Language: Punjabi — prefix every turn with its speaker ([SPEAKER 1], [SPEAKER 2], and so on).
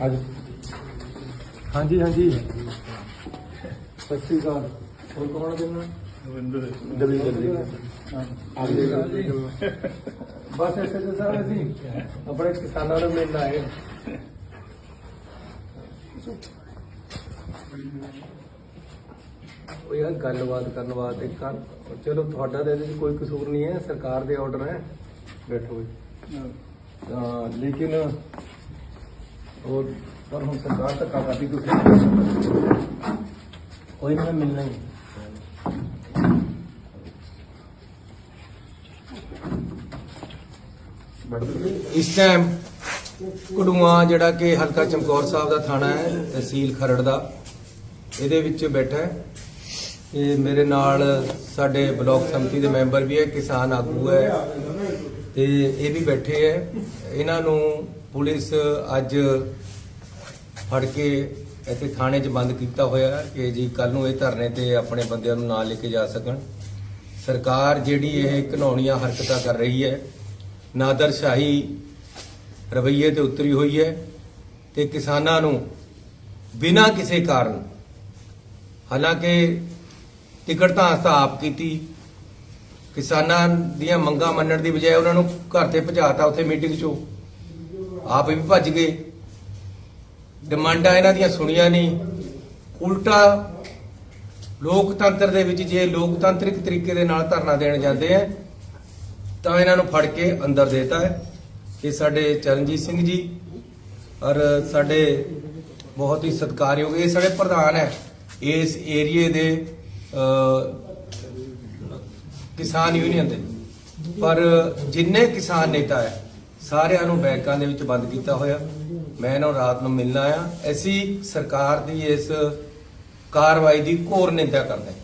[SPEAKER 1] ਅੱਜ ਹਾਂਜੀ ਹਾਂਜੀ। ਸਤਿ ਸ਼੍ਰੀ ਅਕਾਲ। ਹੋਰ ਕੌਣ ਕਿੰਨਾ ਦਵਿੰਦਰ ਜੀ। ਆਗੇ ਬਸ ਐਸੇ ਤੇ ਸਾਰੇ ਅਸੀਂ ਆਪਣੇ ਕਿਸਾਨਾਂ ਨੂੰ ਮਿਲਣ ਆਏ ਉਹ ਯਾਰ ਗੱਲਬਾਤ ਕਰਨ ਵਾਸਤੇ ਕਰ ਚਲੋ ਤੁਹਾਡਾ ਤਾਂ ਇਹਦੇ 'ਚ ਕੋਈ ਕਸੂਰ ਨਹੀਂ ਹੈ ਸਰਕਾਰ ਦੇ ਆਰਡਰ ਹੈ। ਬੈਠੋ ਜੀ। ਤਾਂ ਲੇਕਿਨ ਉਹ ਪਰ ਹੁਣ ਸਰਕਾਰ ਧੱਕਾ ਕਰਦੀ, ਤੁਸੀਂ ਕੋਈ ਨਾ, ਮਿਲਣਾ ਹੀ
[SPEAKER 2] ਇਸ ਟਾਈਮ ਕੁੜੂਆ, ਜਿਹੜਾ ਕਿ ਹਲਕਾ ਚਮਕੌਰ ਸਾਹਿਬ ਦਾ ਥਾਣਾ ਹੈ, ਤਹਿਸੀਲ ਖਰੜ ਦਾ, ਇਹਦੇ ਵਿੱਚ ਬੈਠਾ ਹੈ। ਇਹ ਮੇਰੇ ਨਾਲ ਸਾਡੇ ਬਲਾਕ ਸੰਮਤੀ ਦੇ ਮੈਂਬਰ ਵੀ ਹੈ, ਕਿਸਾਨ ਆਗੂ ਹੈ। ਤੇ ਇਹ ਵੀ ਬੈਠੇ ਹੈ। ਇਹਨਾਂ ਨੂੰ ਪੁਲਿਸ ਅੱਜ ਫੜ ਕੇ ਇੱਥੇ ਥਾਣੇ 'ਚ ਬੰਦ ਕੀਤਾ ਹੋਇਆ ਕਿ ਜੀ ਕੱਲ ਨੂੰ ਇਹ ਧਰਨੇ ਤੇ ਆਪਣੇ ਬੰਦਿਆਂ ਨੂੰ ਨਾਲ ਲੈ ਕੇ ਜਾ ਸਕਣ। ਸਰਕਾਰ ਜਿਹੜੀ ਇਹ ਘਨੌਣੀਆਂ ਹਰਕਤਾਂ ਕਰ ਰਹੀ ਹੈ ਨਾਦਰਸ਼ਾਹੀ ਰਵੱਈਏ ਤੇ ਉਤਰੀ ਹੋਈ ਹੈ ਤੇ ਕਿਸਾਨਾਂ ਨੂੰ ਬਿਨਾਂ ਕਿਸੇ ਕਾਰਨ ਹਾਲਾਂਕਿ ਟਿਕਟ ਤਾਂ ਅਸਾਂ ਆਪ ਕੀਤੀ, ਕਿਸਾਨਾਂ ਦੀਆਂ ਮੰਗਾਂ ਮੰਨਣ ਦੀ ਬਜਾਏ ਉਹਨਾਂ ਨੂੰ ਘਰ ਤੇ ਭਜਾਤਾ ਉੱਥੇ ਮੀਟਿੰਗ 'ਚੋਂ ਆਪ ਵੀ ਭੱਜ ਗਏ। ਡਿਮਾਂਡਾਂ ਇਹਨਾਂ ਦੀਆਂ ਸੁਣੀਆਂ ਨਹੀਂ। ਉਲਟਾ ਲੋਕਤੰਤਰ ਦੇ ਵਿੱਚ ਜੇ ਲੋਕਤੰਤਰਿਕ ਤਰੀਕੇ ਦੇ ਨਾਲ ਧਰਨਾ ਦੇਣ ਜਾਂਦੇ ਆ, ਤਾਂ ਇਹਨਾਂ ਨੂੰ ਫੜ ਕੇ ਅੰਦਰ ਦੇਤਾ ਹੈ ਇਹ ਸਾਡੇ ਚਰਨਜੀਤ ਸਿੰਘ ਜੀ ਔਰ ਸਾਡੇ ਬਹੁਤ ਹੀ ਸਤਿਕਾਰਯੋਗ, ਇਹ ਸਾਡੇ ਪ੍ਰਧਾਨ ਹੈ। ਇਸ ਏਰੀਏ ਦੇ ਕਿਸਾਨ ਯੂਨੀਅਨ ਦੇ। ਪਰ ਜਿੰਨੇ ਕਿਸਾਨ ਨੇਤਾ ਹੈ ਸਾਰਿਆਂ ਨੂੰ ਬੈਂਕਾਂ ਦੇ ਵਿੱਚ ਬੰਦ ਕੀਤਾ ਹੋਇਆ। ਮੈਂ ਇਹਨਾਂ ਨੂੰ ਰਾਤ ਨੂੰ ਮਿਲਣਾ ਆ ਅਸੀਂ ਸਰਕਾਰ ਦੀ ਇਸ ਕਾਰਵਾਈ ਦੀ ਘੋਰ ਨਿੰਦਾ ਕਰਦੇ ਹਾਂ।